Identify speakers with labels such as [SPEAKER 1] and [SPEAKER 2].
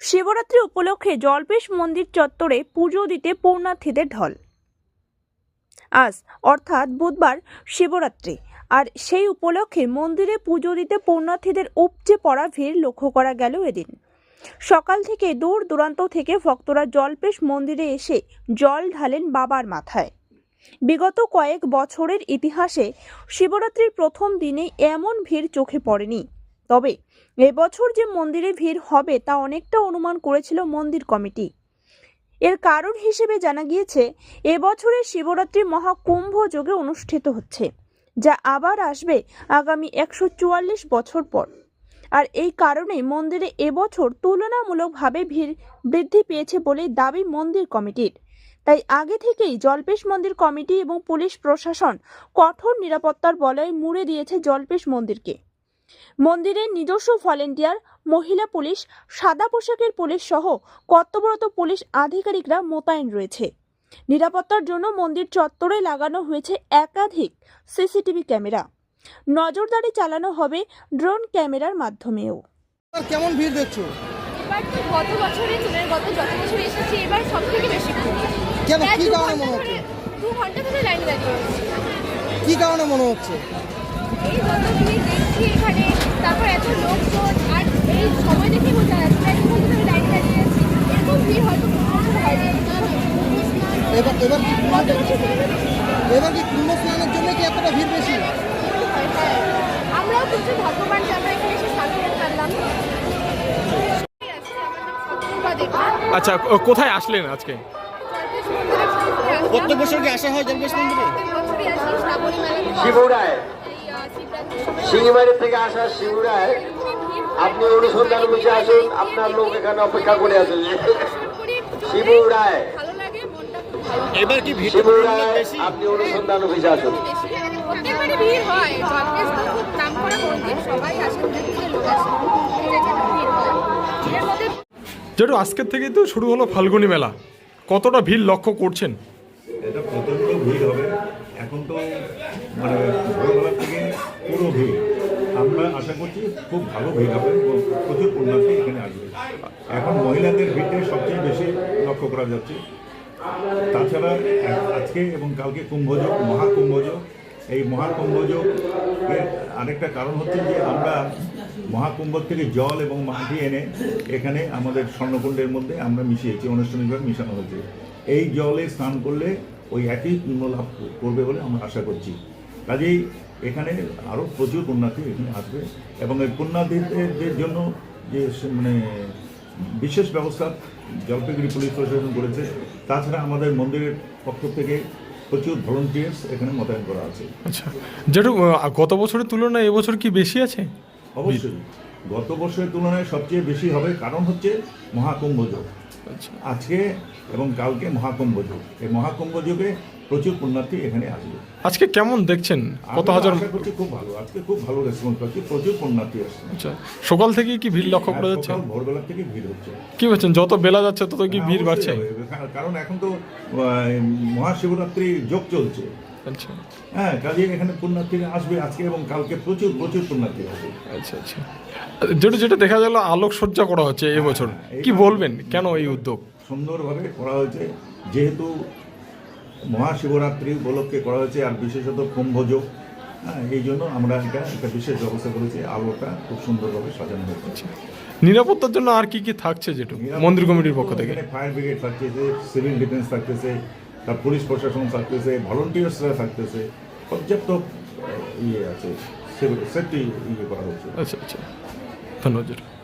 [SPEAKER 1] শিবরাত্রি উপলক্ষে জলপেশ মন্দির চত্বরে পুজো দিতে পূর্ণার্থীদের ঢল। আজ, অর্থাৎ বুধবার, শিবরাত্রি। আর সেই উপলক্ষে মন্দিরে পুজো দিতে পূর্ণার্থীদের উপচে পড়া ভিড় লক্ষ্য করা গেল এদিন। সকাল থেকে দূর দূরান্ত থেকে ভক্তরা জলপেশ মন্দিরে এসে জল ঢালেন বাবার মাথায়। বিগত কয়েক বছরের ইতিহাসে শিবরাত্রির প্রথম দিনে এমন ভিড় চোখে পড়েনি। তবে এবছর যে মন্দিরে ভিড় হবে তা অনেকটা অনুমান করেছিল মন্দির কমিটি। এর কারণ হিসেবে জানা গিয়েছে এবছরের শিবরাত্রি মহাকুম্ভ যোগে অনুষ্ঠিত হচ্ছে, যা আবার আসবে আগামী একশো চুয়াল্লিশ বছর পর। আর এই কারণে মন্দিরে এবছর তুলনামূলকভাবে ভিড় বৃদ্ধি পেয়েছে বলে দাবি মন্দির কমিটির। তাই আগে থেকেই জলপেশ মন্দির কমিটি এবং পুলিশ প্রশাসন কঠোর নিরাপত্তার বলয় মুড়ে দিয়েছে জলপেশ মন্দিরকে। মন্দিরের নিজস্ব ভলেন্টিয়ার মহিলা পুলিশ সাদা পোশাকের পুলিশ সহ কর্তব্যরত পুলিশ আধিকারিকরা মোতায়েন রয়েছে। নিরাপত্তার জন্য মন্দির চত্বরে লাগানো হয়েছে একাধিক সিসিটিভি ক্যামেরা। নজরদারি চালানো হবে ড্রোন ক্যামেরার মাধ্যমেও।
[SPEAKER 2] কেমন ভিড় দেখছ?
[SPEAKER 3] এবার তো গত বছরের তুলনায় গত যত বছর এসেছি এবার সব থেকে বেশি
[SPEAKER 2] কেন? কি কারণে মনে হচ্ছে?
[SPEAKER 3] দু ঘণ্টা ধরে লাইন দাঁড়িয়ে
[SPEAKER 2] কি কারণে মনে হচ্ছে?
[SPEAKER 3] এই যত ভিড় দেখছি এখানে তারপর এত লোকজন আর এই সময় দেখে বোঝা যাচ্ছে প্রায় দু ঘণ্টা লাইন দাঁড়িয়ে আছি। এরকম ভিড় হয়তো
[SPEAKER 2] এবার এবার এবার কি কুম্ভ স্নানের জন্য কি এতটা ভিড় বেশি।
[SPEAKER 3] আমরাও কিছু এখানে এসে
[SPEAKER 4] আচ্ছা ও- কোথায় আসলেন আজকে।
[SPEAKER 2] প্রত্যেক বছর কি আসা হয় জলপেশ মন্দিরে?
[SPEAKER 5] শিবুরায় শিঙিমারি থেকে আসা শিবুরায়। আপনি অনুসন্ধান বুঝে আসুন আপনার লোক এখানে অপেক্ষা করে আছে
[SPEAKER 3] দর্শন করে পুজো
[SPEAKER 5] শিবু
[SPEAKER 3] দিয়ে
[SPEAKER 5] রায়।
[SPEAKER 3] ভালো লাগে মনটা খুব ভালো লাগে।
[SPEAKER 2] এবার কি ভিড়
[SPEAKER 5] আপনি অনুসন্ধান বুঝে আসুন
[SPEAKER 3] হয় হয়
[SPEAKER 4] যেটু আজকের থেকেই তো শুরু হলো ফাল্গুনি মেলা কতটা ভিড় লক্ষ্য করছেন
[SPEAKER 6] এটা প্রচণ্ড ভিড় হবে এখন তো মানে পুরো ভিড় আমরা আশা করছি খুব ভালো ভিড় হবে এবং প্রচুর পুণ্যার্থী এখানে আসবে। এখন মহিলাদের ভিড়টাই সবচেয়ে বেশি লক্ষ্য করা যাচ্ছে। তাছাড়া আজকে এবং কালকে কুম্ভযোগ মহাকুম্ভযোগ এই মহাকুম্ভযোগ এর আরেকটা কারণ হচ্ছে যে আমরা মহাকুম্ভ থেকে জল এবং মাটি এনে এখানে আমাদের স্বর্ণকুণ্ডের মধ্যে আমরা মিশিয়েছি আনুষ্ঠানিকভাবে মিশানো হয়েছে। এই জলে স্নান করলে ওই একই পুণ্য লাভ করবে বলে আমরা আশা করছি। কাজেই এখানে আরও প্রচুর পুণ্যার্থী এখানে আসবে। এবং এই পুণ্যার্থীদের জন্য যে মানে বিশেষ ব্যবস্থা জলপাইগুড়ি পুলিশ প্রশাসন করেছে তাছাড়া আমাদের মন্দিরের পক্ষ থেকে প্রচুর ভলেন্টিয়ার্স এখানে মোতায়েন করা আছে।
[SPEAKER 4] আচ্ছা। যেটু গত বছরের তুলনায় এবছর কি বেশি আছে?
[SPEAKER 6] অবশ্যই। গত বছরের তুলনায় সবচেয়ে বেশি হবে কারণ হচ্ছে মহাকুম্ভ যোগ। আজকে এবং কালকে মহাকুম্ভ যোগ। এই মহাকুম্ভ যোগে প্রচুর পুণ্যার্থী এখানে আসবে।
[SPEAKER 4] আজকে কেমন দেখছেন? কত হাজার
[SPEAKER 6] করছি খুব ভালো। আজকে খুব ভালো রেসপন্স পাচ্ছি। প্রচুর পুণ্যার্থী আসছে।
[SPEAKER 4] আচ্ছা। সকাল থেকে কি ভিড় লক্ষ্য করা যাচ্ছে?
[SPEAKER 6] সকাল ভোরবেলা থেকে ভিড় হচ্ছে।
[SPEAKER 4] কি বলছেন? যত বেলা যাচ্ছে তত কি ভিড়
[SPEAKER 6] হ্যাঁ,
[SPEAKER 4] বাড়ছে?
[SPEAKER 6] অবশ্যই কারণ- এখন তো মহাশিবরাত্রি যোগ চলছে।
[SPEAKER 4] আচ্ছা।
[SPEAKER 6] হ্যাঁ কাজে এখানে পুণ্যার্থীরা আসবে আজকে এবং কালকে প্রচুর প্রচুর পুণ্যার্থী আসবে।
[SPEAKER 4] আচ্ছা আচ্ছা। যেটা যেটা দেখা গেল আলোকসজ্জা করা হচ্ছে এবছর
[SPEAKER 6] হ্যাঁ,
[SPEAKER 4] কি বলবেন? কেন এই উদ্যোগ?
[SPEAKER 6] সুন্দরভাবে করা হয়েছে। যেহেতু মহাশিবরাত্রি উপলক্ষে করা হয়েছে আর বিশেষত কুম্ভযোগ হ্যাঁ এই জন্য আমরা এটা একটা বিশেষ ব্যবস্থা করেছি। আলোটা খুব সুন্দরভাবে সাজানো হয়েছে।
[SPEAKER 4] নিরাপত্তার জন্য আর কি কি থাকছে যেটু মন্দির কমিটির পক্ষ থেকে।
[SPEAKER 6] ফায়ার ব্রিগেড থাকতেছে সিভিল ডিফেন্স থাকতেছে তার পুলিশ প্রশাসন থাকতেছে, ভলেন্টিয়ার্সরা থাকতেছে, পর্যাপ্ত ইয়ে আছে সেফটি ইয়ে করা হচ্ছে।
[SPEAKER 4] আচ্ছা আচ্ছা। ধন্যবাদ